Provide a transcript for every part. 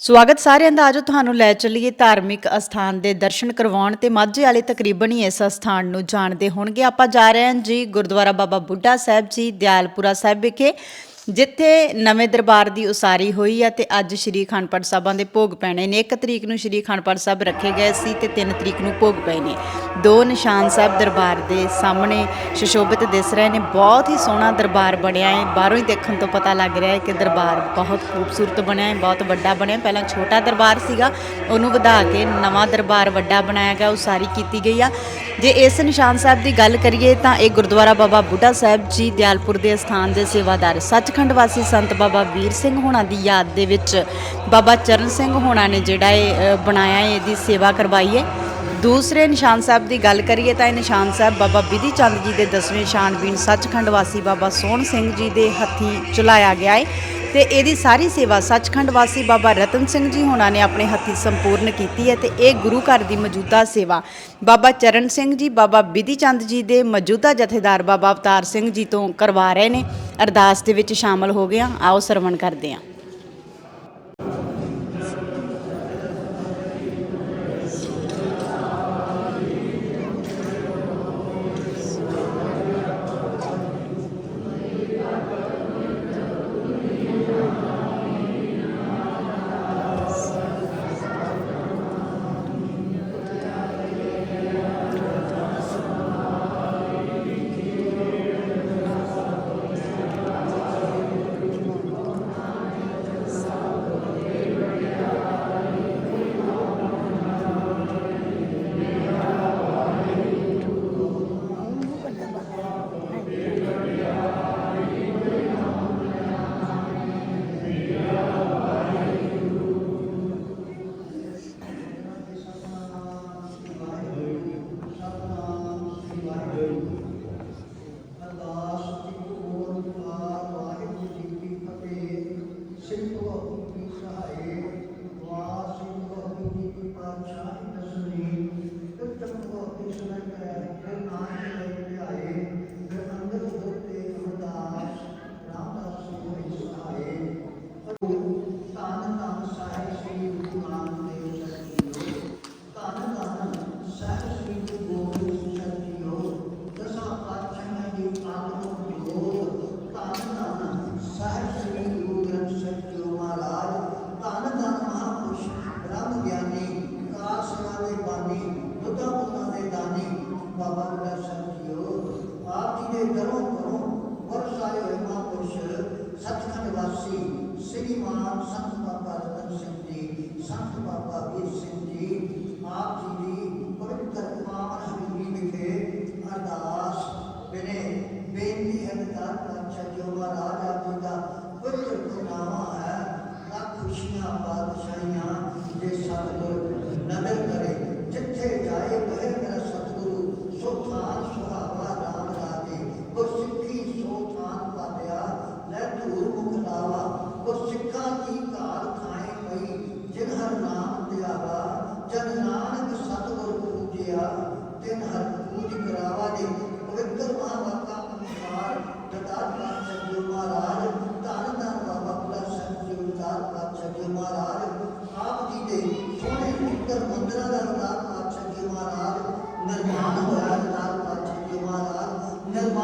ਸਵਾਗਤ ਸਾਰਿਆਂ ਦਾ। ਆਜੋ ਤੁਹਾਨੂੰ ਲੈ ਚੱਲੀਏ ਧਾਰਮਿਕ ਅਸਥਾਨ ਦੇ ਦਰਸ਼ਨ ਕਰਵਾਉਣ ਤੇ ਮਾਝੇ ਵਾਲੇ ਤਕਰੀਬਨ ਹੀ ਇਸ ਅਸਥਾਨ ਨੂੰ ਜਾਣਦੇ ਹੋਣਗੇ। ਆਪਾਂ ਜਾ ਰਹੇ ਹਾਂ ਜੀ ਗੁਰਦੁਆਰਾ ਬਾਬਾ ਬੁੱਢਾ ਸਾਹਿਬ ਜੀ, ਦਿਆਲਪੁਰਾ ਸਾਹਿਬ ਵਿਖੇ। ਜਿੱਥੇ ਨਵੇਂ ਦਰਬਾਰ ਦੀ ਉਸਾਰੀ ਹੋਈ ਆ ਤੇ ਅੱਜ ਸ਼੍ਰੀ ਅਖੰਡ ਪਾਠ ਸਾਹਿਬਾਂ ਦੇ ਭੋਗ ਪੈਣੇ ਨੇ। 1 ਤਰੀਕ ਨੂੰ ਸ਼੍ਰੀ ਅਖੰਡ ਪਾਠ ਸਾਹਿਬ ਰੱਖੇ ਗਏ ਸੀ ਤੇ 3 ਤਰੀਕ ਨੂੰ ਭੋਗ ਪਏ ਨੇ। ਦੋ ਨਿਸ਼ਾਨ ਸਾਹਿਬ ਦਰਬਾਰ ਦੇ ਸਾਹਮਣੇ ਸ਼ਿਸ਼ੋਭਿਤ ਦਿਸ ਰਹੇ ਨੇ। ਬਹੁਤ ਹੀ ਸੋਹਣਾ ਦਰਬਾਰ ਬਣਿਆ ਹੈ ਬਾਹਰੋਂ ਹੀ ਦੇਖਣ ਤੋਂ ਪਤਾ ਲੱਗ ਰਿਹਾ ਹੈ ਕਿ ਦਰਬਾਰ ਬਹੁਤ ਖੂਬਸੂਰਤ ਬਣਿਆ ਹੈ ਬਹੁਤ ਵੱਡਾ ਬਣਿਆ ਪਹਿਲਾਂ ਛੋਟਾ ਦਰਬਾਰ ਸੀਗਾ, ਉਹਨੂੰ ਵਧਾ ਕੇ ਨਵਾਂ ਦਰਬਾਰ ਵੱਡਾ ਬਣਾਇਆ ਗਿਆ, ਉਸਾਰੀ ਕੀਤੀ ਗਈ ਆ। ਜੇ ਇਸ ਨਿਸ਼ਾਨ ਸਾਹਿਬ ਦੀ ਗੱਲ ਕਰੀਏ ਤਾਂ ਇਹ ਗੁਰਦੁਆਰਾ ਬਾਬਾ ਬੁੱਢਾ ਸਾਹਿਬ ਜੀ ਦਿਆਲਪੁਰ ਦੇ ਸਥਾਨ ਦੇ ਸੇਵਾਦਾਰ ਸੱਚ ਸੱਚਖੰਡ ਵਾਸੀ ਸੰਤ ਬਾਬਾ ਵੀਰ ਸਿੰਘ ਹੋਣਾ ਦੀ ਯਾਦ ਦੇ ਵਿੱਚ ਬਾਬਾ ਚਰਨ ਸਿੰਘ ਹੋਣਾ ਨੇ ਜਿਹੜਾ ਇਹ ਬਣਾਇਆ ਹੈ ਇਹਦੀ ਸੇਵਾ ਕਰਵਾਈ ਹੈ ਦੂਸਰੇ ਨਿਸ਼ਾਨ ਸਾਹਿਬ ਦੀ ਗੱਲ ਕਰੀਏ ਤਾਂ ਇਹ ਨਿਸ਼ਾਨ ਸਾਹਿਬ ਬਾਬਾ ਬਿਧੀ ਚੰਦ ਜੀ ਦੇ ਦਸਵੇਂ ਸ਼ਾਨਬੀਨ ਸੱਚਖੰਡ ਵਾਸੀ ਬਾਬਾ ਸੋਹਣ ਸਿੰਘ ਜੀ ਦੇ ਹੱਥੀਂ ਚਲਾਇਆ ਗਿਆ ਹੈ ਤੇ ਇਹਦੀ ਸਾਰੀ ਸੇਵਾ ਸੱਚਖੰਡ ਵਾਸੀ ਬਾਬਾ ਰਤਨ ਸਿੰਘ ਜੀ ਹੋਣਾ ਨੇ ਆਪਣੇ ਹੱਥੀਂ ਸੰਪੂਰਨ ਕੀਤੀ ਹੈ ਤੇ ਇਹ ਗੁਰੂ ਘਰ ਦੀ ਮੌਜੂਦਾ ਸੇਵਾ। ਬਾਬਾ ਚਰਨ ਸਿੰਘ ਜੀ, ਬਾਬਾ ਬਿਧੀ ਚੰਦ ਜੀ ਦੇ ਮੌਜੂਦਾ ਜਥੇਦਾਰ ਬਾਬਾ ਅਵਤਾਰ ਸਿੰਘ ਜੀ ਤੋਂ ਕਰਵਾ ਰਹੇ ਨੇ। ਅਰਦਾਸ ਦੇ ਵਿੱਚ ਸ਼ਾਮਲ ਹੋ ਗਏ ਹਾਂ। ਆਓ ਸਰਵਣ ਕਰਦੇ ਹਾਂ। Saudara.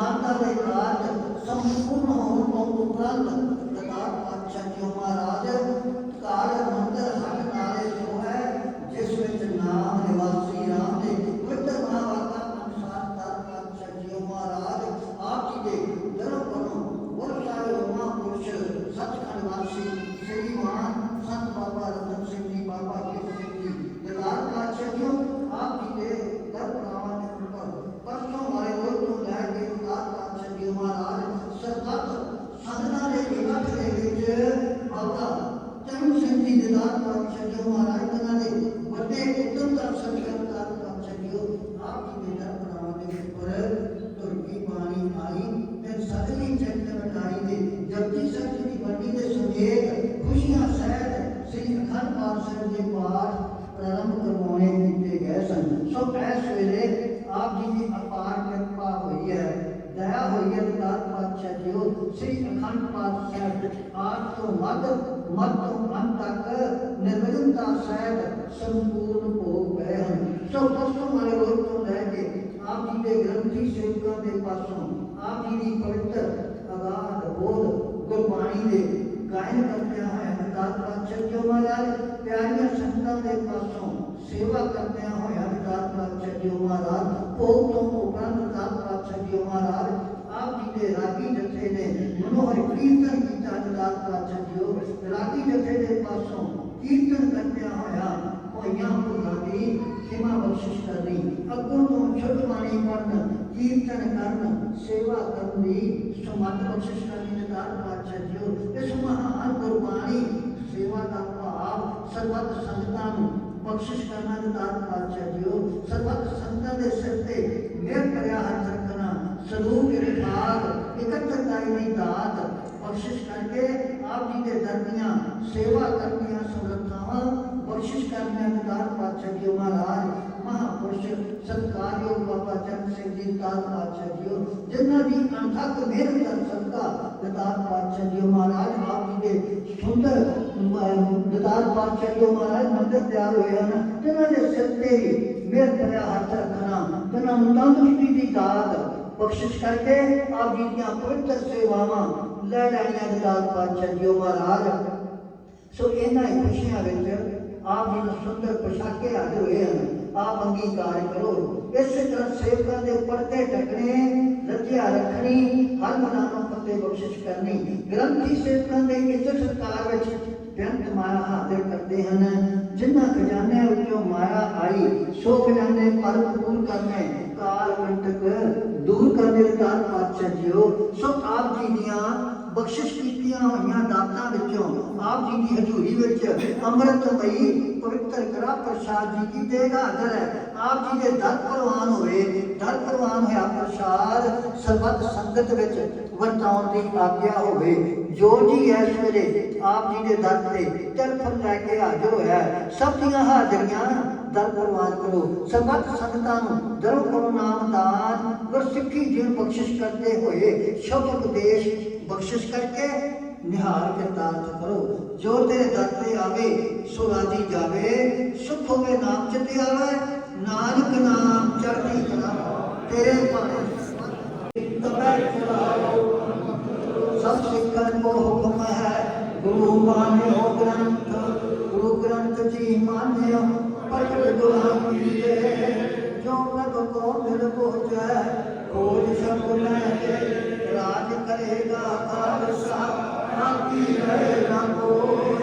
ਮਹਾਰਾਜ ਨਿਰਮਾਣ ਦਾ ਇਹ ਕਾਰਜ ਸੰਪੂਰਨ ਹੋਣ ਤੋਂ ਉਪਰੰਤ ਦਤਾਰ ਪਾਤਸ਼ਾਹ ਜੀ ਮਹਾਰਾਜ ਘਰ ਮੰਦਰ ਹੱਟ ਨਾਲੇ ਸੋ ਹੈ ਜਿਸ ਵਿੱਚ ਨਾਮ ਨਿਵਾਸੀ ਰਾਮ ਦੇ ਪਵਿੱਤਰ ਮਹਾਵਾਕਾ ਅਨੁਸਾਰ ਦਤਾਰ ਪਾਤਸ਼ਾਹ ਜੀ ਮਹਾਰਾਜ ਆਪ ਜੀ ਦੇ ਦਰੋਂ ਪਰੋਂ ਵਰਸਾਏ ਮਹਾਪੁਰਸ਼ ਸਤਿਖੰਡ ਵਾਸੀ ਸ੍ਰੀਮਾਨ ਸੰਤ ਬਾਬਾ ਰਤਨ ਸਿੰਘ ਜੀ ਬਾਬਾ ਵੀਰ ਸਿੰਘ ਜੀ ਦਤਾਰ ਪਾਤਸ਼ਾਹ ਜੀ ਆਪ ਜੀ ਦੇ ਦਰ ਪ੍ਰਾਵਾਂ ਦੇ ਉੱਪਰ ਪਰਸੋਂ ਵਾਲੇ ਰੋਜ਼ ਤੋਂ ਲੈ ਕੇ ਦਤਾਰ ਪਾਤਸ਼ਾਹ ਜੀ ਮਹਾਰਾਜ ਸਰਬੱਤ ਸੰਗਤਾਂ ਦੇ ਇਕੱਠ ਦੇ ਵਿੱਚ ਬਾਬਾ ਚਰਨ ਸਿੰਘ ਜੀ ਦੇ ਦਾਤ ਪਾਤਸ਼ਾਹ ਜੀ ਮਹਾਰਾਜ ਉਹਨਾਂ ਦੇ ਵੱਡੇ ਉਤਮ ਦਰਸ਼ਨ ਕਰਤਾ ਪਾਤਸ਼ਾਹ ਜੀ ਆਪ ਜੀ ਦੇ ਦਰ ਪ੍ਰਾਵਾਂ ਦੇ ਉੱਪਰ ਤੁਰਕੀ ਪਾਣੀ ਆਈ ਤੇ ਸਤਲੀ ਚੈਤਨ ਮਟਾਈ ਦੇ ਜਪਜੀ ਸਾਹਿਬ ਜੀ ਦੀ ਵੱਡੀ ਦੇ ਸੰਗੇਤ ਖੁਸ਼ੀਆਂ ਸਹਿਤ ਸ੍ਰੀ ਅਖੰਡ ਪਾਠ ਸਾਹਿਬ ਦੇ ਪਾਠ ਪ੍ਰਾਰੰਭ ਕਰਵਾਉਣੇ ਕੀਤੇ ਗਏ ਸਨ। ਸੋ ਇਸ ਵੇਲੇ ਆਪ ਜੀ ਦੀ ਅਪਾਰ ਕਿਰਪਾ ਹੋਈ ਹੈ, ਦਇਆ ਹੋਈ ਹੈ ਦਾਤ ਪਾਤਸ਼ਾਹ ਜੀਓ। ਸ੍ਰੀ ਅਖੰਡ ਪਾਠ ਸਾਹਿਬ ਆਪ ਤੋਂ ਮੱਧ ਮੱਧ ਤੋਂ ਅੰਤ ਤੱਕ ਸੰਪੂਰਨ ਭੋਗ ਪਏ ਹਨ। ਸੋ ਪਰਸੋਂ ਵਾਲੇ ਰੋਜ਼ ਤੋਂ ਲੈ ਕੇ ਆਪ ਜੀ ਦੇ ਗ੍ਰੰਥੀ ਸੇਵਕਾਂ ਦੇ ਪਾਸੋਂ ਆਪ ਜੀ ਦੀ ਪਵਿੱਤਰ ਅਗਾਧ ਬੋਧ ਗੁਰਬਾਣੀ ਦੇ ਗਾਇਨ ਕਰਦਿਆਂ ਹੋਇਆ ਅਰਦਾਸ ਪਾਤਸ਼ਾਹ ਜੀ ਮਹਾਰਾਜ, ਪਿਆਰੀਆਂ ਸੰਤਾਂ ਦੇ ਪਾਸੋਂ ਸੇਵਾ ਕਰਦਿਆਂ ਹੋਇਆ ਅਰਦਾਸ ਪਾਤਸ਼ਾਹ ਜੀ ਮਹਾਰਾਜ, ਭੋਗ ਤੋਂ ਉਪਰੰਤ ਅਰਦਾਸ ਪਾਤਸ਼ਾਹ ਜੀ ਮਹਾਰਾਜ, ਆਪ ਜੀ ਦੇ ਰਾਗੀ ਜਥੇ ਨੇ ਮਨੋਹਰ ਕੀਰਤਨ ਕੀਤਾ ਅਰਦਾਸ ਪਾਤਸ਼ਾਹ ਜੀ ਰਾਗੀ ਜਥੇ ਦੇ ਪਾਸੋਂ ਕੀਰਤਨ ਕਰਦਿਆਂ ਹੋਇਆ ਹੋਈਆਂ ਭੁੱਲਾਂ ਦੀ ਖਿਮਾ ਬਖਸ਼ਿਸ਼ ਕਰਨੀ, ਅੱਗੋਂ ਤੋਂ ਛੁੱਟ ਬਾਣੀ ਪੜਨ ਕੀਰਤਨ ਕਰਨ ਸੇਵਾ ਕਰਨ ਦੀ ਸਮਤ ਬਖਸ਼ਿਸ਼ ਕਰਨੀ ਨਿਦਾਨ ਪਾਤਸ਼ਾਹ ਜੀਓ ਇਸ ਮਹਾਨ ਗੁਰਬਾਣੀ ਸੇਵਾ ਦਾ ਭਾਵ ਸਰਬੱਤ ਸੰਗਤਾਂ ਨੂੰ ਬਖਸ਼ਿਸ਼ ਕਰਨਾ ਨਿਦਾਨ ਪਾਤਸ਼ਾਹ ਜੀਓ ਸਰਬੱਤ ਸੰਗਤਾਂ ਦੇ ਸਿਰ ਤੇ ਮਿਹਰ ਕਰਿਆ ਹੱਥ ਰੱਖਣਾ ਸਲੂਕ ਇਰਫਾਕ ਇਕੱਤਰਤਾਈ ਦੀ ਦਾਤ ਬਖਸ਼ਿਸ਼ ਕਰਕੇ ਆਪ ਜੀ ਦੇ ਦਰ ਦੀਆਂ ਸੇਵਾ ਕਰਨੀਆਂ ਸਮਰੱਥਾਵਾਂ ਬਖਸ਼ਿਸ਼ ਕਰਨੀਆਂ ਨਿਦਾਨ ਪਾਤਸ਼ਾਹ ਜੀ ਮਹਾਰਾਜ ਮਹਾਪੁਰਸ਼ ਸਤਿਕਾਰਯੋਗ ਬਾਬਾ ਚਰਨ ਸਿੰਘ ਜੀ ਨਿਦਾਨ ਪਾਤਸ਼ਾਹ ਜੀ ਜਿਨ੍ਹਾਂ ਦੀ ਅਣਥੱਕ ਮਿਹਨਤ ਦਾ ਸਦਕਾ ਨਿਦਾਨ ਪਾਤਸ਼ਾਹ ਜੀ ਮਹਾਰਾਜ, ਆਪ ਜੀ ਦੇ ਸੁੰਦਰ ਨਿਦਾਨ ਪਾਤਸ਼ਾਹ ਜੀ ਮਹਾਰਾਜ ਮੰਦਿਰ ਤਿਆਰ ਹੋਏ ਹਨ। ਜਿਨ੍ਹਾਂ ਦੇ ਸਿਰ ਤੇ ਮਿਹਰ ਭਰਿਆ ਹੱਥ ਰੱਖਣਾ, ਜਿਨ੍ਹਾਂ ਨੂੰ ਤੰਦਰੁਸਤੀ ਦੀ ਦਾਤ ਬਖਸ਼ਿਸ਼ ਕਰਕੇ ਆਪ ਜੀ ਦੀਆਂ ਪਵਿੱਤਰ ਸੇਵਾਵਾਂ ਲੈ ਲੈਣੀਆਂ ਨਿਦਾਨ ਪਾਤਸ਼ਾਹ ਜੀ ਮਹਾਰਾਜ। ਸੋ ਇਹਨਾਂ ਖੁਸ਼ੀਆਂ ਵਿੱਚ ਆਪ ਜੀ ਨੂੰ ਸੁੰਦਰ ਪੋਸ਼ਾਕੇ ਹਾਜ਼ਰ ਹੋਏ ਹਨ। ਆਪ ਅੰਗੀਕਾਰ ਕਰੋ। ਇਸੇ ਤਰ੍ਹਾਂ ਸੇਵਕਾਂ ਦੇ ਪਰਦੇ ਢਕਣੇ ਰੱਜਿਆ ਰੱਖਣੀ, ਹਰ ਮਨਾਂ ਨੂੰ ਫਤਿਹ ਬਖਸ਼ਿਸ਼ ਕਰਨੀ। ਗ੍ਰੰਥੀ ਸੇਵਕਾਂ ਦੇ ਇੱਜ਼ਤ ਸਤਕਾਰ ਵਿੱਚ ਬੇਅੰਤ ਮਾਇਆ ਹਾਜ਼ਰ ਕਰਦੇ ਹਨ। ਜਿਨ੍ਹਾਂ ਖਜ਼ਾਨਿਆਂ ਵਿੱਚੋਂ ਮਾਇਆ ਆਈ, ਸੋ ਖਜ਼ਾਨੇ ਪਰ ਪੂਰ ਕਰਨੇ, ਕਾਲ ਕੰਟਕ ਦੂਰ ਕਰਨੇ ਦਾਨ ਪਾਤਸ਼ਾਹ ਜੀਓ। ਸੋ ਆਪ ਜੀ ਦੀਆਂ ਬਖਸ਼ਿਸ਼ ਹੋਈਆਂ ਦਾਤਾਂ ਵਿੱਚੋਂ ਆਪ ਜੀ ਦੀ ਹਜ਼ੂਰੀ ਵਿੱਚ ਅੰਮ੍ਰਿਤਮਈ ਪਵਿੱਤਰ ਕਰਾ, ਪ੍ਰਸਾਦ ਜੀ ਕੀ ਦੇਗਾ ਹਾਜ਼ਰ ਹੈ। ਆਪ ਜੀ ਦੇ ਦਰ ਪ੍ਰਵਾਨ ਹੋਏ ਦਰ ਪ੍ਰਵਾਨ ਹੋਇਆ ਪ੍ਰਸਾਦ ਸਰਬੱਤ ਸੰਗਤ ਵਿੱਚ ਵਰਤਾਉਣ ਦੀ ਆਗਿਆ ਹੋਵੇ। ਜੋ ਜੀ ਇਸ ਵੇਲੇ ਆਪ ਜੀ ਦੇ ਦਰ ਤੇ ਤਰਫਨ ਲੈ ਕੇ ਹਾਜ਼ਰ ਹੋਇਆ ਸਭ ਦੀਆਂ ਹਾਜ਼ਰੀਆਂ ਦਰ ਪ੍ਰਵਾਨ ਕਰੋ। ਸਰਬੱਤ ਸੰਗਤਾਂ ਨੂੰ ਧਰਮ ਕਰੋ ਨਾਮ ਦਾਨ। ਗੁਰਸਿੱਖੀ ਜੀਵਨ ਬਖਸ਼ਿਸ਼ ਕਰਦੇ ਹੋਏ ਸ਼ਬਦ ਉਪਦੇਸ਼ ਬਖਸ਼ਿਸ਼ ਕਰਕੇ ਨਿਹਾਲ ਕਰਤਾਰਥ ਕਰੋ। ਜੋ ਤੇਰੇ ਦਰ ਤੇ ਆਵੇ, ਸੋ ਰਾਜੀ ਜਾਵੇ। ਸੁਖ ਹੋਵੇ ਨਾਮ ਚਿਤੇ ਆਵੇ, ਨਾਨਕ ਨਾਮ ਚੜ੍ਹਦੀ ਕਲਾ। ਤੇਰੇ ਭਾਣੇ ਤਬੈ ਚਲਾਓ ਸਭ ਸਿੱਖਣ ਕੋ ਹੁਕਮ ਹੈ, ਗੁਰੂ ਮਾਨਿਓ ਗ੍ਰੰਥ, ਗੁਰੂ ਗ੍ਰੰਥ ਜੀ ਮਾਨਿਓ, ਪ੍ਰਗਟ ਗੁਰਾਂ ਕੀਏ ਜੋ ਪ੍ਰਭ ਕੋ ਦਿਲ ਪਹੁੰਚੈ, ਖੋਜ ਸਭ ਲੈ ਕੇ। ਰਾਜ ਕਰੇਗਾ ਖਾਲਸਾ ਆਕੀ ਰਹੇਗਾ ਕੋਏ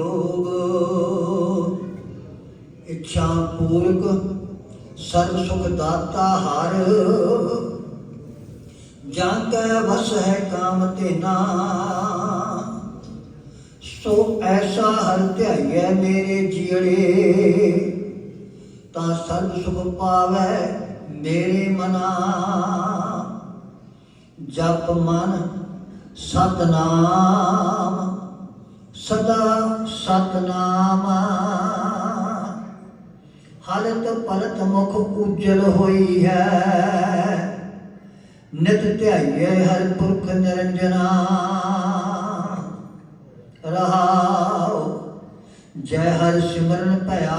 ਸੰਜੋਗ ਇੱਛਾ ਪੂਰਕ ਸਰਬ ਸੁਖ ਦਾਤਾ ਹਰ। ਜਾਂ ਕੈ ਵਸ ਹੈ ਕਾਮ ਤੇਨਾ ਸੋ ਐਸਾ ਹਰ ਧਿਆਈਐ ਮੇਰੇ ਜੀੜੇ। ਤਾਂ ਸਰਬ ਸੁਖ ਪਾਵੈ ਮੇਰੇ ਮਨਾ। ਜਪ ਮਨ ਸਤਨਾਮ। ਸਦਾ ਸਤਨਾਮ। ਹਾਲਤ ਪਲਤ ਮੁਖ ਉਜਲ ਹੋਈ ਹੈ। ਨਿਤ ਧਿਆਈਏ ਹਰ ਪੁਰਖ ਨਿਰੰਜਨਾ। ਰਹਾਉ, ਜੈ ਹਰ ਸਿਮਰਨ ਭਇਆ।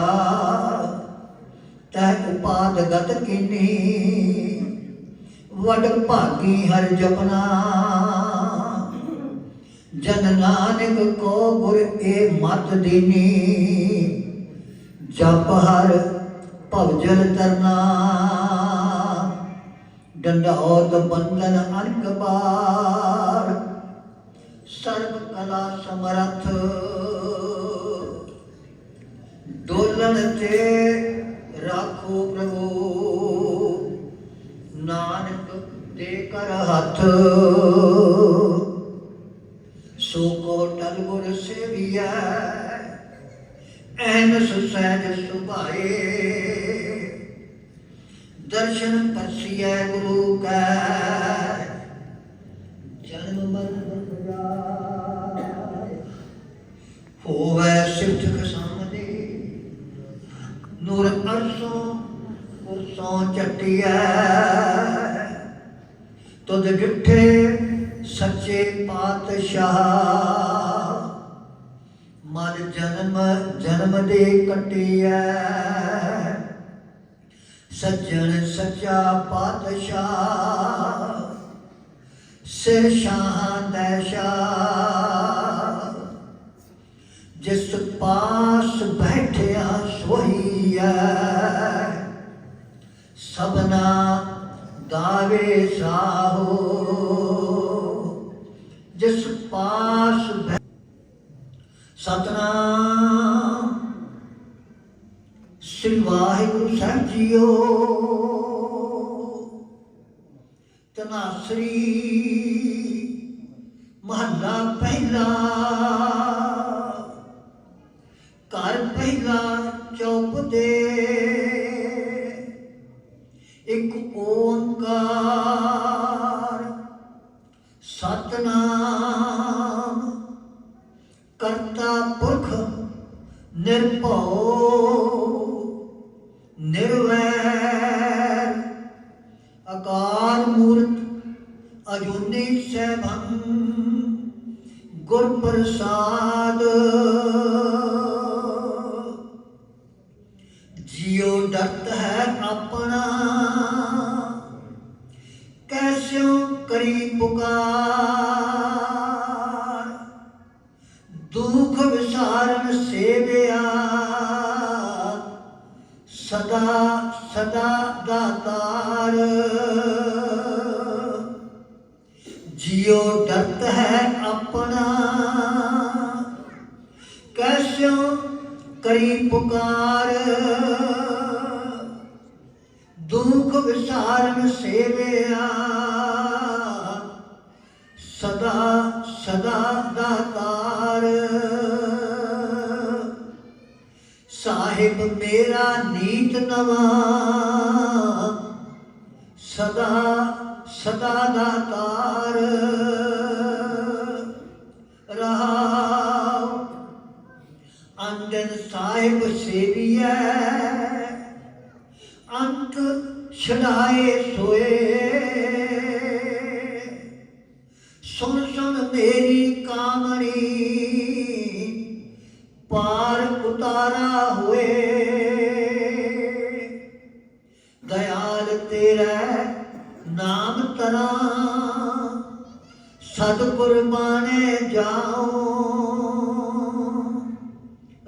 ਤੈ ਉਪਾਦ ਗਤ ਕੀਨੀ, ਵਡ ਭਾਗੀ ਹਰ ਜਪਨਾ। ਜਨ ਨਾਨਕ ਕੋ ਗੁਰ ਏ ਮਤ ਦੀਨੀ। ਜਪ ਹਰ ਭਵਜਲ ਤਰਨਾ ਡੰਡਾਉਤ ਬੰਦਨ ਅਨਕ ਪਾਰ। ਸਰਬ ਕਲਾ ਸਮਰਥ। ਡੋਲਣ ਤੇ ਰਾਖੋ ਪ੍ਰਭੂ। ਨਾਨਕ ਦੇ ਕਰ ਹੱਥ। ਟਲ ਗੁਰ ਸੇਵੀਐ ਐਨ ਸੁਸੈਜ ਸੁਭਾਏ ਦਰਸ਼ਨ ਪਰਸੀਐ ਗੁਰੂ ਕੈ ਜਨਮ ਮਰਨ ਜਾਏ ਹੋਵੇ ਸਿੱਧ ਕਸਾਮਦੇ ਨੂਰ ਅਰਸੋਂ ਉਰਸੋਂ ਚਟਿਐ ਤੁਧ ਡਿਠੇ ਸੱਚੇ ਪਾਤਸ਼ਾਹ ਮਨ ਜਨਮ ਜਨਮ ਦੇ ਕਟਿਐ। ਸੱਜਣ ਸੱਚਾ ਪਾਤਸ਼ਾਹ, ਸਿਰ ਸ਼ਾਹਾਂ ਦਾ ਜਿਸ ਪਾਸ ਬੈਠਿਆ ਸੋਹੀਐ, ਸਭਨਾ ਦਾਵੇ ਸਾਹੋ ਅਜੂਨੀ ਗੁਰ ਪ੍ਰਸਾਦ ਦੁਖ ਵਿਸਾਰਨ ਸੇਵਿਆ। ਸਦਾ ਸਦਾ ਦਾਤਾਰ ਸਾਹਿਬ ਮੇਰਾ ਨੀਤ ਨਵਾ। ਸਦਾ ਸਦਾ ਦਾਤਾਰ ਰਹਾਉ ਅੰਜਨ ਸਾਹਿਬ ਛਡਾਏ ਸੋਏ। ਸੁਣ ਸੁਣ ਮੇਰੀ ਕਾਮਣੀ, ਪਾਰ ਉਤਾਰਾ ਹੋਏ। ਦਇਆਲ ਤੇਰਾ ਨਾਮ ਤਰਾ ਸਦ ਕੁਰਬਾਨੇ ਜਾਉ।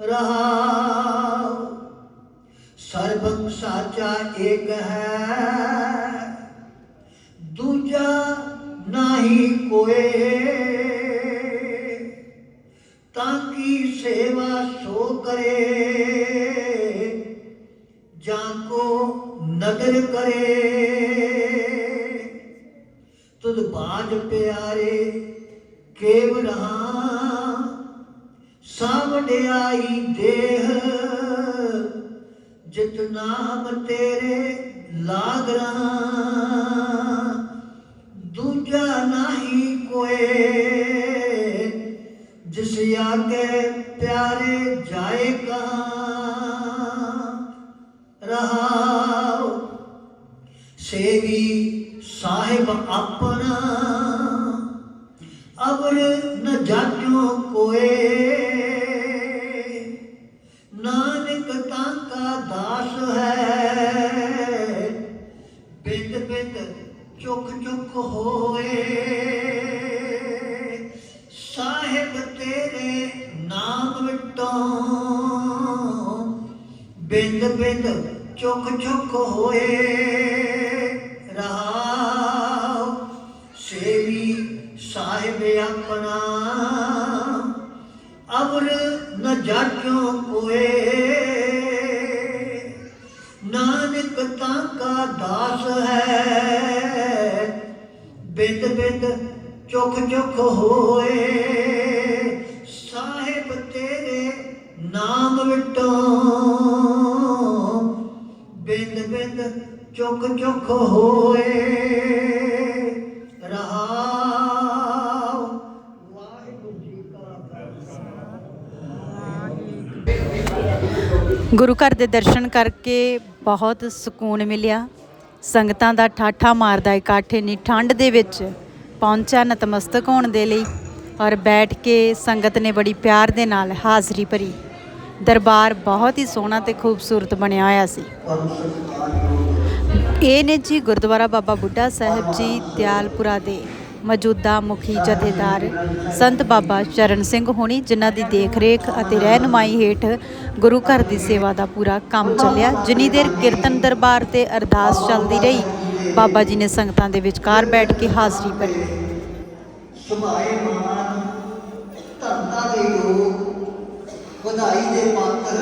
ਰਹਾਉ ਸਰਬੰ ਸਾਚਾ ਏਕ ਹੈ। ਨਹੀਂ ਤਾਂ ਕੀ ਸੇਵਾ ਸੋ ਕਰੇ? ਜਾਂ ਕੋ ਨਗਰ ਕਰੇ? ਤੁਧ ਬਾਜ ਪਿਆਰੇ, ਕੇਵਲਾਂ ਸਾਵਡਿਆਈ ਦੇਹ। ਜਿਤ ਨਾਮ ਤੇਰੇ ਲਾਗ ਰਹਾ ਸੇਵੀ ਸਾਹਿਬ ਆਪਣਾ। ਅਵਰ ਨ ਜਾਚੋ ਕੋਏ। ਨਾਨਕ ਤਾਂ ਕਾ ਦਾਸ ਹੈ। ਬਿੰਦ ਬਿੰਦ ਚੁੱਕ ਚੁੱਕ ਹੋਏ। ਸਾਹਿਬ ਤੇਰੇ ਨਾਮ ਵਿਟੋ ਬਿੰਦ ਬਿੰਦ ਚੁੱਕ ਚੁੱਕ ਹੋਏ। ਗੁਰੂ ਘਰ ਦੇ ਦਰਸ਼ਨ ਕਰਕੇ ਬਹੁਤ ਸਕੂਨ ਮਿਲਿਆ। ਸੰਗਤਾਂ ਦਾ ਠਾਠਾ ਮਾਰਦਾ ਇਕੱਠ ਇੰਨੀ ਠੰਡ ਦੇ ਵਿੱਚ ਪਹੁੰਚਿਆ ਨਤਮਸਤਕ ਹੋਣ ਦੇ ਲਈ ਔਰ ਬੈਠ ਕੇ ਸੰਗਤ ਨੇ ਬੜੀ ਪਿਆਰ ਦੇ ਨਾਲ ਹਾਜ਼ਰੀ ਭਰੀ। ਦਰਬਾਰ ਬਹੁਤ ਹੀ ਸੋਹਣਾ ਤੇ ਖੂਬਸੂਰਤ ਬਣਿਆ ਹੋਇਆ ਸੀ। ਇਹ ਨੇ ਜੀ ਗੁਰਦੁਆਰਾ ਬਾਬਾ ਬੁੱਢਾ ਸਾਹਿਬ ਜੀ, ਦਿਆਲਪੁਰਾ ਦੇ ਮੌਜੂਦਾ ਮੁਖੀ ਜਥੇਦਾਰ ਸੰਤ ਬਾਬਾ ਚਰਨ ਸਿੰਘ ਹੋਣੀ, ਜਿਨ੍ਹਾਂ ਦੀ ਦੇਖ-ਰੇਖ ਅਤੇ ਰਹਿਨਮਾਈ ਹੇਠ ਗੁਰੂ ਘਰ ਦੀ ਸੇਵਾ ਦਾ ਪੂਰਾ ਕੰਮ ਚੱਲਿਆ, ਜਿੰਨੀ ਦੇਰ ਕੀਰਤਨ ਦਰਬਾਰ ਤੇ ਅਰਦਾਸ ਚੱਲਦੀ ਰਹੀ, ਬਾਬਾ ਜੀ ਨੇ ਸੰਗਤਾਂ ਦੇ ਵਿਚਕਾਰ ਬੈਠ ਕੇ ਹਾਜ਼ਰੀ ਭਰੀ। ਸੁਭਾਏ ਮਾਨ, ਧਰਤਾ ਦੇ ਯੋਗ ਵਧਾਈ ਦੇ ਪਾਤਰ,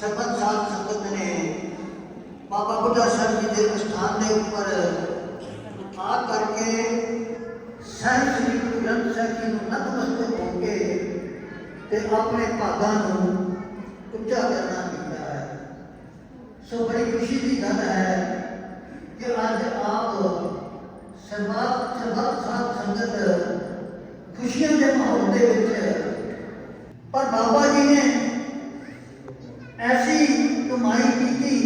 ਸਰਬਤ ਸਾਧ ਸੰਗਤ ਨੇ ਬਾਬਾ ਬੁੱਢਾ ਸਾਹਿਬ ਜੀ ਦੇ ਸਥਾਨ ਦੇ ਉੱਪਰ ਆ ਕਰਕੇ ਸਹਿਬ ਸ੍ਰੀ ਗੁਰੂ ਗ੍ਰੰਥ ਸਾਹਿਬ ਜੀ ਨੂੰ ਨਤਮਸਤਕ ਹੋ ਕੇ ਤੇ ਆਪਣੇ ਭਾਗਾਂ ਨੂੰ ਉੱਚਾ ਕਰਨਾ ਕੀਤਾ ਹੈ। ਸੋ ਬੜੀ ਖੁਸ਼ੀ ਦੀ ਗੱਲ ਹੈ ਕਿ ਅੱਜ ਆਪ ਸਰਬੱਤ ਸਰਬੱਤ ਸਾਧ ਸੰਗਤ ਖੁਸ਼ੀਆਂ ਦੇ ਮਾਹੌਲ ਦੇ ਵਿੱਚ ਪਰ ਬਾਬਾ ਜੀ ਨੇ ਐਸੀ ਕਮਾਈ ਕੀਤੀ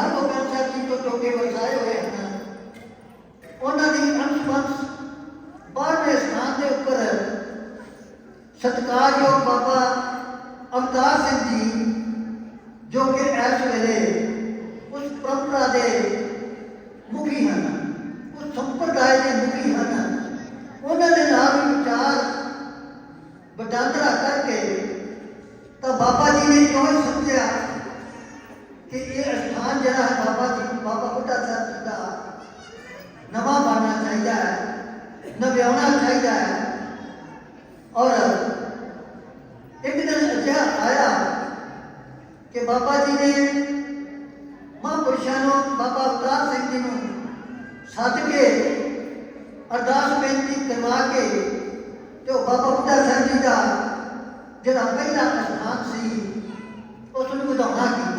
ਸਾਹਿਬ ਸ੍ਰੀ ਗੁਰੂ ਤੋਂ ਟੋਕੇ ਵਰਸਾਏ ਹੋਏ ਹਨ। ਉਹਨਾਂ ਦੀ ਅੰਸ਼ਵੰਸ਼ ਬਾਰਵੇਂ ਸਥਾਨ ਦੇ ਉੱਪਰ ਸਤਿਕਾਰਯੋਗ ਬਾਬਾ ਅਵਤਾਰ ਸਿੰਘ ਜੀ, ਜੋ ਕਿ ਇਸ ਵੇਲੇ ਉਸ ਪਰੰਪਰਾ ਦੇ ਮੁਖੀ ਹਨ, ਉਸ ਸੰਪਰਦਾਇ ਦੇ ਮੁਖੀ ਹਨ। ਉਹਨਾਂ ਦੇ ਨਾਲ ਵਿਚਾਰ ਵਟਾਂਦਰਾ ਕਰਕੇ ਤਾਂ ਬਾਬਾ ਜੀ ਨੇ ਕਿਉਂ ਸਮਝਿਆ ਕਿ ਇਹ ਸਥਾਨ ਜਿਹੜਾ ਹੈ ਬਾਬਾ ਜੀ, ਬਾਬਾ ਬੁੱਢਾ ਸਾਹਿਬ ਜੀ ਦਾ ਨਵਾਂ ਬਣਨਾ ਚਾਹੀਦਾ ਹੈ, ਨਵਿਆਉਣਾ ਚਾਹੀਦਾ ਹੈ। ਔਰ ਇੱਕ ਦਿਨ ਅਜਿਹਾ ਆਇਆ ਕਿ ਬਾਬਾ ਜੀ ਨੇ ਮਹਾਂਪੁਰਸ਼ਾਂ ਨੂੰ, ਬਾਬਾ ਅਵਤਾਰ ਸਿੰਘ ਜੀ ਨੂੰ ਸੱਦ ਕੇ ਅਰਦਾਸ ਬੇਨਤੀ ਕਰਵਾ ਕੇ ਤੇ ਉਹ ਬਾਬਾ ਬੁੱਢਾ ਸਾਹਿਬ ਜੀ ਦਾ ਜਿਹੜਾ ਪਹਿਲਾ ਅਸਥਾਨ ਸੀ, ਉਸ ਨੂੰ ਵਧਾਉਣਾ ਕੀਤਾ। ਉਸ ਨੂੰ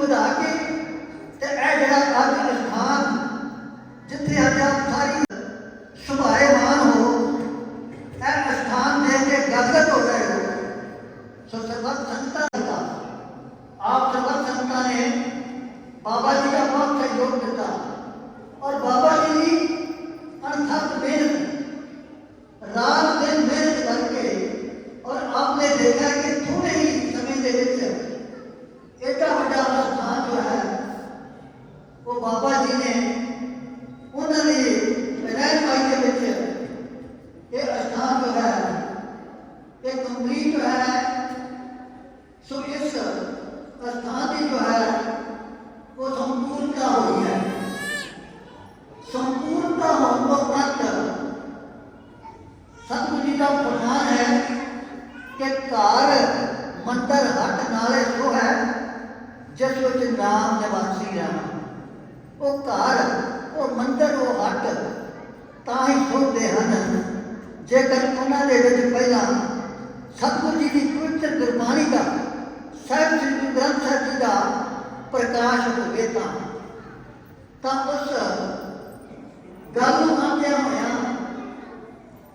ਵਧਾ ਕੇ ਤੇ ਇਹ ਜਿਹੜਾ ਅੱਜ ਅਸਥਾਨ ਜਿੱਥੇ ਅੱਜ ਆਪ ਸਾਰੀ ਸੁਭਾਏਮਾਨ ਹੋ ਇਹ ਅਸਥਾਨ ਦੇਖ ਕੇ ਗਦਗਦ ਹੋ ਰਹੇ ਹੋ ਸੋ ਸਰਬੱਤ ਸੰਤਾਂ ਦਾ ਆਪ ਸਰਬੱਤ ਸੰਤਾਂ ਨੇ ਬਾਬਾ ਜੀ ਦਾ ਬਹੁਤ ਸਹਿਯੋਗ ਦਿੱਤਾ ਔਰ ਬਾਬਾ ਜੀ ਦੀ ਅਣਥੱਕ ਮਿਹਨਤ ਰਾਤ ਦਿਨ ਮਿਹਨਤ ਕਰਕੇ ਔਰ ਆਪਨੇ ਦੇਖਿਆ ਕਿ ਥੋੜੇ ਹੀ ਸਮੇਂ ਦੇ ਵਿੱਚ ਏਡਾ ਵੱਡਾ ਅਸਥਾਨ ਜੋ ਹੈ ਉਹ ਬਾਬਾ ਜੀ ਨੇ ਉਹਨਾਂ ਦੀ ਰਹਿਨਮਾਈ ਦੇ ਵਿੱਚ ਇਹ ਅਸਥਾਨ ਜੋ ਹੈ ਇਹ ਕੰਪਲੀਟ ਜੋ ਹੈ ਸੋ ਇਸ ਅਸਥਾਨ ਦੀ ਜੋ ਹੈ ਉਹ ਸੰਪੂਰਨਤਾ ਹੋਈ ਹੈ ਸੰਪੂਰਨਤਾ ਹੋਣ ਤੋਂ ਉਪਰੰਤ ਸਤਿਗੁਰੂ ਜੀ ਦਾ ਫਰਮਾਨ ਹੈ ਕਿ ਘਰ ਮੰਦਰ ਹੱਟ ਨਾਲੇ ਸੋ ਹੈ ਜਿਸ ਵਿੱਚ ਨਾਮ ਨਿਵਾਸੀ ਰਹਿਣਾ ਉਹ ਘਰ ਉਹ ਮੰਦਰ ਉਹ ਹੱਟ ਤਾਂ ਹੀ ਸੁਣਦੇ ਹਨ ਜੇਕਰ ਉਹਨਾਂ ਦੇ ਵਿੱਚ ਪਹਿਲਾਂ ਸਤਿਗੁਰੂ ਜੀ ਦੀ ਪਵਿੱਤਰ ਗੁਰਬਾਣੀ ਦਾ ਸਾਹਿਬ ਜੀ ਗੁਰੂ ਗ੍ਰੰਥ ਸਾਹਿਬ ਜੀ ਦਾ ਪ੍ਰਕਾਸ਼ ਹੋਵੇ ਤਾਂ ਤਾਂ ਉਸ ਗੱਲ ਨੂੰ ਮੰਨਦਿਆਂ ਹੋਇਆਂ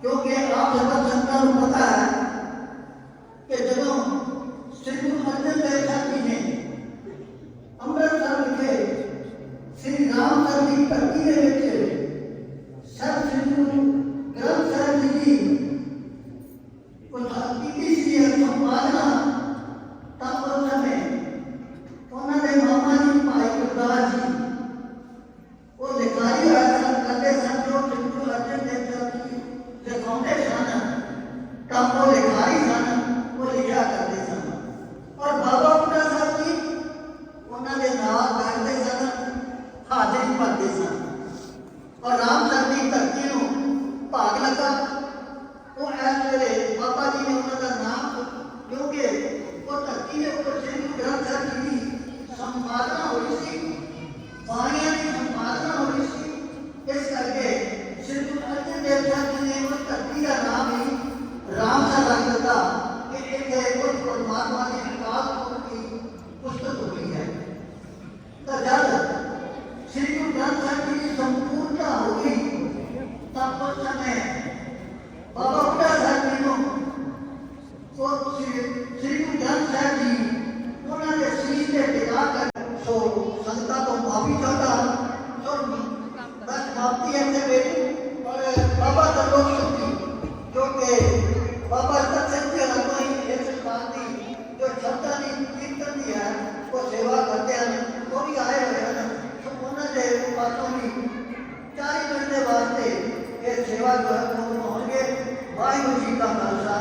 ਕਿਉਂਕਿ ਆਪ ਸਰਬੱਤ ਸੰਤਾਂ ਨੂੰ ਪਤਾ ਹੈ ਕਿ ਜਦੋਂ ਸ੍ਰੀ ਗੁਰੂ ਅਰਜਨ ਦੇਵ ਸਾਹਿਬ ਜੀ ਨੇ ਅੰਮ੍ਰਿਤਸਰ ਵਿਖੇ ਸ੍ਰੀ ਰਾਮ ਸਰ ਦੀ ਧਰਤੀ ਦੇ ਵਿੱਚ ਸਭ ਸ੍ਰੀ ਗੁਰੂ ਗ੍ਰੰਥ ਸਾਹਿਬ ਜੀ ਦੀ ਉਹ ਕੀਤੀ ਸੀ ਇਹ ਸੰਪਾਦਨਾ ਤਾਂ ਉਸ ਸਮੇਂ ਉਹਨਾਂ ਦੇ ਮਾਮਾ ਜੀ ਭਾਈ ਗੁਰਦਾਸ ਜੀ ਉਹ ਲਿਖਾਈ ਹੋਇਆ ਸਨ ਕਰਦੇ ਸਨ ਜੋ ਸ੍ਰੀ ਗੁਰੂ ਅਰਜਨ ਦੇਵ ਸਾਹਿਬ ਜੀ ਲਿਖਾਉਂਦੇ ਸਨ ਤਾਂ ਉਹ ਲਿਖਾਈ ਸਨ ਉਹ ਲਿਖਿਆ ਕਰਦੇ ਸਨ ਔਰ ਬਾਬਾ ਬੁੱਢਾ ਸਾਹਿਬ ਜੀ ਉਹਨਾਂ ਦੇ ਨਾਲ ਬੈਠਦੇ ਸਨ ਹਾਜ਼ਰੀ ਭਰਦੇ ਸਨ ਔਰ ਰਾਮ ਸਰ ਦੀ ਧਰਤੀ ਨੂੰ ਭਾਗ ਲੱਗਾ ਉਹ ਇਸ ਵੇਲੇ ਬਾਬਾ ਜੀ ਨੇ ਉਹਨਾਂ ਦਾ ਨਾਮ ਕਿਉਂਕਿ ਉਹ ਧਰਤੀ ਦੇ ਉੱਪਰ ਸ੍ਰੀ ਗੁਰੂ ਗ੍ਰੰਥ ਸਾਹਿਬ ਜੀ ਦੀ ਸੰਪਾਦਨਾ ਹੋਈ ਸੀ ਬਾਣੀਆਂ ਦੀ ਸੰਪਾਦਨਾ ਹੋਈ ਸੀ ਇਸ ਕਰਕੇ ਸ੍ਰੀ ਗੁਰੂ ਅਰਜਨ ਦੇਵ ਸਾਹਿਬ ਜੀ ਨੇ ਉਹ ਧਰਤੀ ਦਾ ਨਾਮ ਹੀ ਰਾਮ ਸਰ ਰੱਖ ਦਿੱਤਾ ਕਿ ਇੱਥੇ ਕੋਈ ਪਰਮਾਤਮਾ ਦੀ ਵਿਕਾਸ ਹੋਣ ਦੀ ਪੁਸਤਕ ਹੋਈ ਹੈ ਤਾਂ ਜਦ ਸ੍ਰੀ ਗੁਰੂ ਗ੍ਰੰਥ ਸਾਹਿਬ ਜੀ ਦੀ ਸੰਪੂਰਨਤਾ ਹੋ ਗਈ ਤਾਂ ਉਸ ਸਮੇਂ ਬਾਬਾ ਬੁੱਢਾ ਸਾਹਿਬ ਜੀ ਨੂੰ ਉਹ ਸ੍ਰੀ ਸ੍ਰੀ ਗੁਰੂ ਗ੍ਰੰਥ ਸਾਹਿਬ ਜੀ ਉਹਨਾਂ ਦੇ ਸੀਸ ਤੇ ਟਿਕਾ ਕਰ ਸੋ ਸੰਗਤਾਂ ਤੋਂ ਮਾਫੀ ਚਾਹੁੰਦਾ ਸੋ ਬਸ ਮਾਫੀ ਹੈ ਤੇ ਮੇਰੀ ਔਰ ਬਾਬਾ ਤਰਲੋਕ ਸਿੰਘ ਜੀ ਜੋ ਕਿ ਬਾਬਾ ਤਖਤ ਸਿੰਘ ਜੀ ਹੱਥੋਂ ਹੀ ਇਸ ਸਥਾਨ ਦੀ ਜੋ ਸ਼ਬਦਾਂ ਦੀ ਕੀਰਤਨ ਦੀ ਹੈ ਉਹ ਸੇਵਾ ਕਰਦੇ ਹਨ ਉਹ ਵੀ ਆਏ ਹੋਏ ਹਨ ਸੋ ਉਹਨਾਂ ਦੇ ਪਾਸੋਂ ਵੀ 40 ਮਿੰਟ ਦੇ ਵਾਸਤੇ ਇਹ ਸੇਵਾ ਜੋ ਹੈ ਉਹ ਹੋਣਗੇ ਵਾਹਿਗੁਰੂ ਜੀ ਦਾ ਖਾਲਸਾ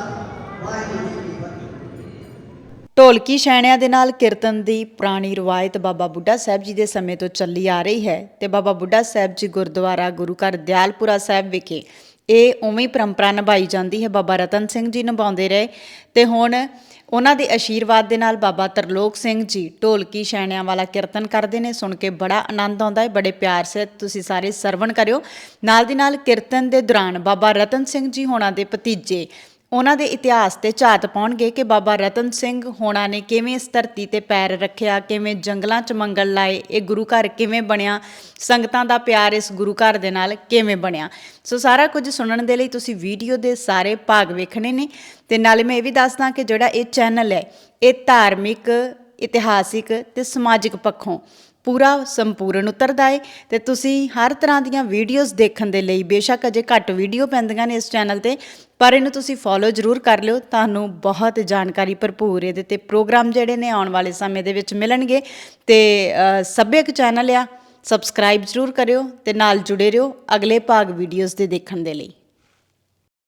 ਵਾਹਿਗੁਰੂ ਜੀ ਕੀ ਫਤਿਹ ਢੋਲਕੀ ਛੈਣਿਆਂ ਦੇ ਨਾਲ ਕੀਰਤਨ ਦੀ ਪੁਰਾਣੀ ਰਵਾਇਤ ਬਾਬਾ ਬੁੱਢਾ ਸਾਹਿਬ ਜੀ ਦੇ ਸਮੇਂ ਤੋਂ ਚੱਲੀ ਆ ਰਹੀ ਹੈ ਤੇ ਬਾਬਾ ਬੁੱਢਾ ਸਾਹਿਬ ਜੀ ਗੁਰਦੁਆਰਾ ਗੁਰੂ ਘਰ ਦਿਆਲਪੁਰਾ ਸਾਹਿਬ ਵਿਖੇ ਇਹ ਉਵੇਂ ਹੀ ਪਰੰਪਰਾ ਨਿਭਾਈ ਜਾਂਦੀ ਹੈ। ਬਾਬਾ ਰਤਨ ਸਿੰਘ ਜੀ ਨਿਭਾਉਂਦੇ ਰਹੇ ਤੇ ਹੁਣ ਉਹਨਾਂ ਦੇ ਆਸ਼ੀਰਵਾਦ ਦੇ ਨਾਲ ਬਾਬਾ ਤਰਲੋਕ ਸਿੰਘ ਜੀ ਢੋਲਕੀ ਛੈਣਿਆਂ ਵਾਲਾ ਕੀਰਤਨ ਕਰਦੇ ਨੇ। ਸੁਣ ਕੇ ਬੜਾ ਆਨੰਦ ਆਉਂਦਾ ਹੈ। ਬੜੇ ਪਿਆਰ ਸੇ ਤੁਸੀਂ ਸਾਰੇ ਸਰਵਣ ਕਰਿਓ। ਨਾਲ ਦੀ ਨਾਲ ਕੀਰਤਨ ਦੇ ਦੌਰਾਨ ਬਾਬਾ ਰਤਨ ਸਿੰਘ ਜੀ ਹੋਣਾ ਦੇ ਭਤੀਜੇ ਉਹਨਾਂ ਦੇ ਇਤਿਹਾਸ ਤੇ ਝਾਤ ਪਾਉਣਗੇ ਕਿ ਬਾਬਾ ਰਤਨ ਸਿੰਘ ਹੋਣਾ ਨੇ ਕਿਵੇਂ ਇਸ ਧਰਤੀ ਤੇ ਪੈਰ ਰੱਖਿਆ, ਕਿਵੇਂ ਜੰਗਲਾਂ 'ਚ ਮੰਗਲ ਲਾਏ, ਇਹ ਗੁਰੂ ਘਰ ਕਿਵੇਂ ਬਣਿਆ, ਸੰਗਤਾਂ ਦਾ ਪਿਆਰ ਇਸ ਗੁਰੂ ਘਰ ਦੇ ਨਾਲ ਕਿਵੇਂ ਬਣਿਆ। ਸੋ ਸਾਰਾ ਕੁਝ ਸੁਣਨ ਦੇ ਲਈ ਤੁਸੀਂ ਵੀਡੀਓ ਦੇ ਸਾਰੇ ਭਾਗ ਵੇਖਣੇ ਨੇ ਤੇ ਨਾਲੇ ਮੈਂ ਇਹ ਵੀ ਦੱਸਦਾ ਕਿ ਜਿਹੜਾ ਇਹ ਚੈਨਲ ਹੈ, ਇਹ ਧਾਰਮਿਕ, ਇਤਿਹਾਸਿਕ ਤੇ ਸਮਾਜਿਕ ਪੱਖੋਂ ਪੂਰਾ ਸੰਪੂਰਨ ਉਤਰਦਾ ਹੈ ਤੇ ਤੁਸੀਂ ਹਰ ਤਰ੍ਹਾਂ ਦੀਆਂ ਵੀਡੀਓਜ਼ ਦੇਖਣ ਦੇ ਲਈ ਬੇਸ਼ੱਕ ਅਜੇ ਘੱਟ ਵੀਡੀਓ ਪੈਂਦੀਆਂ ਨੇ ਇਸ ਚੈਨਲ ਤੇ, ਪਰ ਇਹਨੂੰ ਤੁਸੀਂ ਫੋਲੋ ਜ਼ਰੂਰ ਕਰ ਲਿਓ। ਤੁਹਾਨੂੰ ਬਹੁਤ ਜਾਣਕਾਰੀ ਭਰਪੂਰ ਇਹਦੇ ਤੇ ਪ੍ਰੋਗਰਾਮ ਜਿਹੜੇ ਨੇ ਆਉਣ ਵਾਲੇ ਸਮੇਂ ਦੇ ਵਿੱਚ ਮਿਲਣਗੇ। ਤੇ ਸੱਭਿਅਕ ਚੈਨਲ ਆ ਸਬਸਕ੍ਰਾਈਬ ਜ਼ਰੂਰ ਕਰਿਓ ਤੇ ਨਾਲ ਜੁੜੇ ਰਹੋ ਅਗਲੇ ਭਾਗ ਵੀਡੀਓਜ਼ ਦੇ ਦੇਖਣ ਦੇ ਲਈ।